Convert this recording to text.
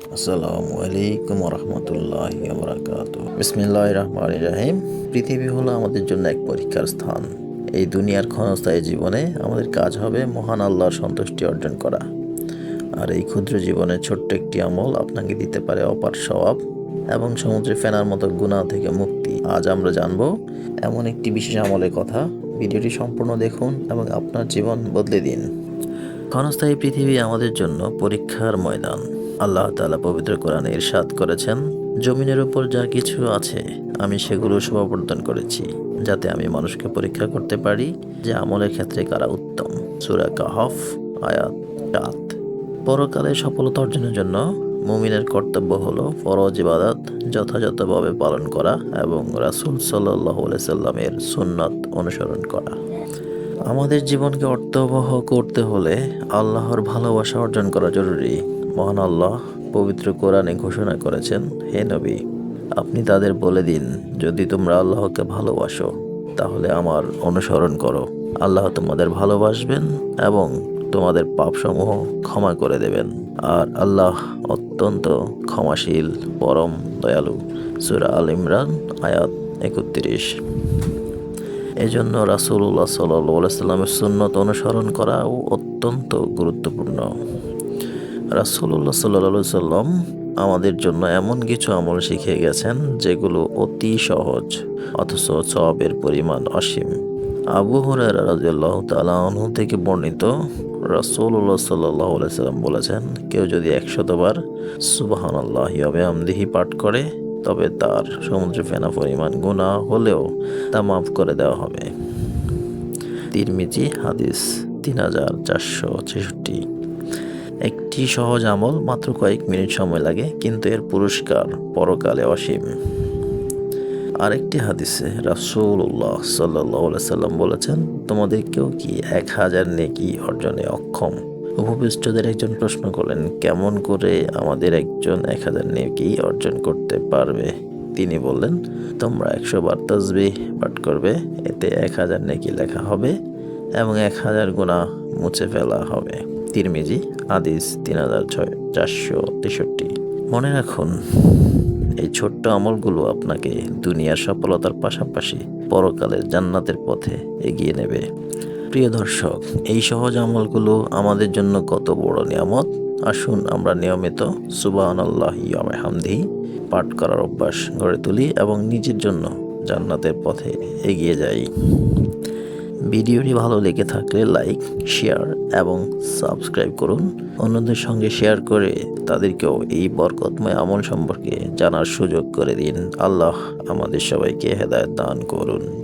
আসসালামু আলাইকুম রহমতুল্লাহ বরাকাত রহমান রাহিম। পৃথিবী হলো আমাদের জন্য এক পরীক্ষার স্থান। এই দুনিয়ার ক্ষণস্থায়ী জীবনে আমাদের কাজ হবে মহান আল্লাহর সন্তুষ্টি অর্জন করা। আর এই ক্ষুদ্র জীবনে ছোট্ট একটি আমল আপনাকে দিতে পারে অপার স্বভাব এবং সমুদ্রে ফেনার মতো গুণা থেকে মুক্তি। আজ আমরা জানব এমন একটি বিশেষ আমলের কথা। ভিডিওটি সম্পূর্ণ দেখুন এবং আপনার জীবন বদলে দিন। ক্ষণস্থায়ী পৃথিবী আমাদের জন্য পরীক্ষার ময়দান। আল্লাহ তাআলা পবিত্র কোরআনে ইরশাদ করেছেন, জমিনের উপর যা কিছু আছে, আমি সেগুলো সমাবর্তন করেছি, যাতে আমি মানুষকে পরীক্ষা করতে পারি যে আমলের ক্ষেত্রে কারা উত্তম। সুরা কাহফ, আয়াত পরকালে সফলতা অর্জনের জন্য মুমিনের কর্তব্য হলো ফরজ ইবাদত যথাযথভাবে পালন করা এবং রাসূল সাল্লাহ সাল্লামের সুন্নাত অনুসরণ করা। আমাদের জীবনকে অর্থবহ করতে হলে আল্লাহর ভালোবাসা অর্জন করা জরুরি। মহান আল্লাহ পবিত্র কোরআনে ঘোষণা করেছেন, হে নবী, আপনি তাদের বলে দিন, যদি তোমরা আল্লাহকে ভালোবাসো, তাহলে আমার অনুসরণ করো। আল্লাহ তোমাদের ভালোবাসবেন এবং তোমাদের পাপসমূহ ক্ষমা করে দেবেন। আর আল্লাহ অত্যন্ত ক্ষমাশীল, পরম দয়ালু। সুরা আল ইমরান, আয়াত একত্রিশ। এজন্য রাসুল্লাহ সাল্লাহ সাল্লামের সুন্নত অনুসরণ করাও অত্যন্ত গুরুত্বপূর্ণ। রাসুল্লাহ সাল্লা সাল্লাম আমাদের জন্য এমন কিছু আমল শিখিয়ে গেছেন যেগুলো অতি সহজ, অথচ সবের পরিমাণ অসীম। আবু তালাহু থেকে বর্ণিত রাসুল্লাহ সাল্লাহ সাল্লাম বলেছেন, কেউ যদি একশতবার সুবাহান আল্লাহ আমদিহি পাঠ করে তবে তার সমুদ্রে ফেনা পরিমাণ গুণা হলেও তা মাফ করে দেওয়া হবে। তিরমিজি, হাদিস তিন হাজার চারশো ছেষট্টি। একটি সহজ আমল, মাত্র কয়েক মিনিট সময় লাগে, কিন্তু এর পুরস্কার পরকালে অসীম। আরেকটি হাদিসে রাসূলুল্লাহ সাল্লাহ সাল্লাম বলেছেন তোমাদের কেউ কি এক হাজার নেকি অর্জনে অক্ষম? উপবিষ্টদের একজন প্রশ্ন করলেন, কেমন করে আমাদের একজন এক হাজার নেকি অর্জন করতে পারবে? তিনি বললেন, তোমরা একশো বার তসবি পাঠ করবে, এতে এক হাজার নেকি লেখা হবে এবং এক হাজার গুণা মুছে ফেলা হবে। তিরমিজি আদিস তিন হাজার ছয়, চারশো তেষট্টি। মনে রাখুন ছোট্ট আমলগুলো আপনাকে দুনিয়ার সফলতার পাশাপাশি পরকালের জান্নাতের পথে এগিয়ে নেবে। প্রিয় দর্শক, এই সহজ আমলগুলো আমাদের জন্য কত বড় নিয়ামত? আসুন আমরা নিয়মিত হামদি পাঠ করার অভ্যাস গড়ে তুলি এবং নিজের জন্য জান্নাতের পথে এগিয়ে যাই। ভিডিওটি ভালো লেগে থাকলে লাইক, শেয়ার এবং সাবস্ক্রাইব করুন। অন্যদের সঙ্গে শেয়ার করে তাদেরকেও এই বরকতময় আমল সম্পর্কে জানার সুযোগ করে দিন। আল্লাহ আমাদের সবাইকে হেদায়ত দান করুন।